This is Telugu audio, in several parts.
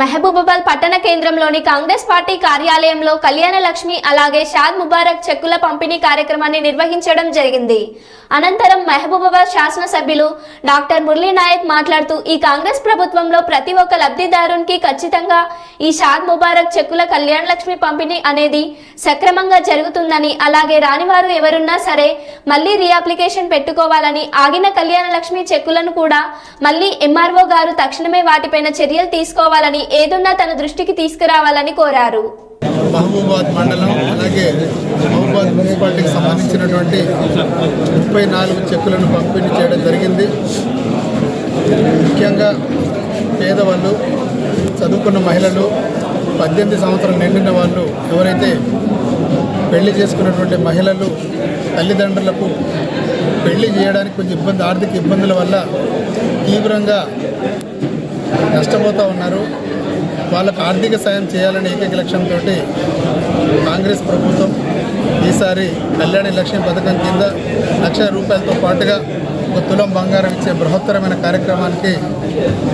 మహబూబాబాద్ పట్టణ కేంద్రంలోని కాంగ్రెస్ పార్టీ కార్యాలయంలో కళ్యాణ లక్ష్మి అలాగే షాద్ ముబారక్ చెక్కుల పంపిణీ కార్యక్రమాన్ని నిర్వహించడం జరిగింది. అనంతరం మహబూబాబాద్ శాసనసభ్యులు డాక్టర్ మురళీ నాయక్ మాట్లాడుతూ ఈ కాంగ్రెస్ ప్రభుత్వంలో ప్రతి ఒక్క లబ్ధిదారునికి ఖచ్చితంగా ఈ షాద్ ముబారక్ చెక్కుల కళ్యాణ లక్ష్మి పంపిణీ అనేది సక్రమంగా జరుగుతుందని అలాగే రానివారు ఎవరున్నా సరే మళ్ళీ రీఅప్లికేషన్ పెట్టుకోవాలని ఆగిన కళ్యాణ లక్ష్మి చెక్కులను కూడా మళ్ళీ ఎంఆర్ఓ గారు తక్షణమే వాటిపైన చర్యలు తీసుకోవాలని ఏదున్నా తన దృష్టికి తీసుకురావాలని కోరారు. మహబూబాద్ మండలం అలాగే మహబూబాద్ మున్సిపాలిటీకి సంబంధించినటువంటి ముప్పై నాలుగు చెక్కులను పంపిణీ చేయడం జరిగింది. ముఖ్యంగా పేదవాళ్ళు చదువుకున్న మహిళలు పద్దెనిమిది సంవత్సరం నిండిన వాళ్ళు ఎవరైతే పెళ్ళి చేసుకున్నటువంటి మహిళలు తల్లిదండ్రులకు పెళ్ళి చేయడానికి కొంచెం ఇబ్బంది ఆర్థిక ఇబ్బందుల వల్ల తీవ్రంగా నష్టపోతూ ఉన్నారు. వాళ్ళకు ఆర్థిక సాయం చేయాలనే ఏకైక లక్ష్యంతో కాంగ్రెస్ ప్రభుత్వం ఈసారి కళ్యాణి లక్ష్మి పథకం కింద లక్ష రూపాయలతో పాటుగా ఒక తులం బంగారం ఇచ్చే బృహత్తరమైన కార్యక్రమానికి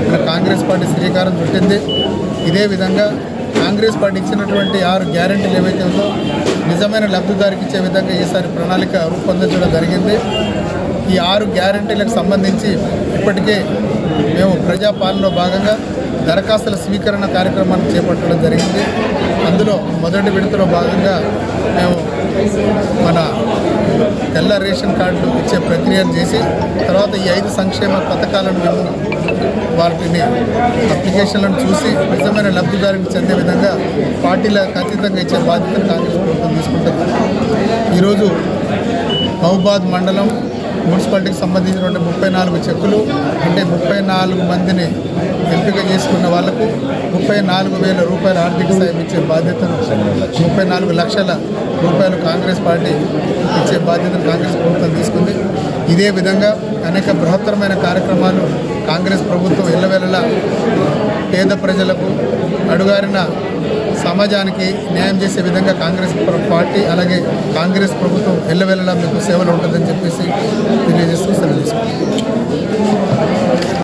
మన కాంగ్రెస్ పార్టీ శ్రీకారం చుట్టింది. ఇదే విధంగా కాంగ్రెస్ పార్టీ ఇచ్చినటువంటి ఆరు గ్యారంటీలు ఏవైతే ఉందో నిజమైన లబ్ధిదారికి ఇచ్చే విధంగా ఈసారి ప్రణాళిక రూపొందించడం జరిగింది. ఈ ఆరు గ్యారెంటీలకు సంబంధించి ఇప్పటికే మేము ప్రజాపాలనలో భాగంగా దరఖాస్తుల స్వీకరణ కార్యక్రమాన్ని చేపట్టడం జరిగింది. అందులో మొదటి విడతలో భాగంగా మేము మన తెల్ల రేషన్ కార్డులు ఇచ్చే ప్రక్రియను చేసి తర్వాత ఈ ఐదు సంక్షేమ పథకాలను మేము వాటిని అప్లికేషన్లను చూసి నిజమైన లబ్ధిదారుని చెందే విధంగా పార్టీలకు ఖచ్చితంగా ఇచ్చే బాధ్యతను కాంగ్రెస్ ప్రభుత్వం తీసుకుంటుంది ఈరోజు మహబాద్ మండలం మున్సిపాలిటీకి సంబంధించినటువంటి ముప్పై నాలుగు చెక్కులు అంటే ముప్పై నాలుగు మందిని ఎంపిక చేసుకున్న వాళ్ళకు ముప్పై నాలుగు వేల రూపాయల ఆర్థిక సాయం ఇచ్చే బాధ్యతను ముప్పై నాలుగు లక్షల రూపాయలు కాంగ్రెస్ పార్టీ ఇచ్చే బాధ్యతను కాంగ్రెస్ ప్రభుత్వం తీసుకుంది. ఇదే విధంగా అనేక బృహత్తరమైన కార్యక్రమాలు కాంగ్రెస్ ప్రభుత్వం ఎల్లవేళలా పేద ప్రజలకు అడుగారిన సమాజానికి న్యాయం చేసే విధంగా కాంగ్రెస్ పార్టీ అలాగే కాంగ్రెస్ ప్రభుత్వం ఎల్లవెల్లలా మీకు సేవలు ఉంటుందని చెప్పేసి తెలియజేస్తూ సెలవు తీసుకుంటాం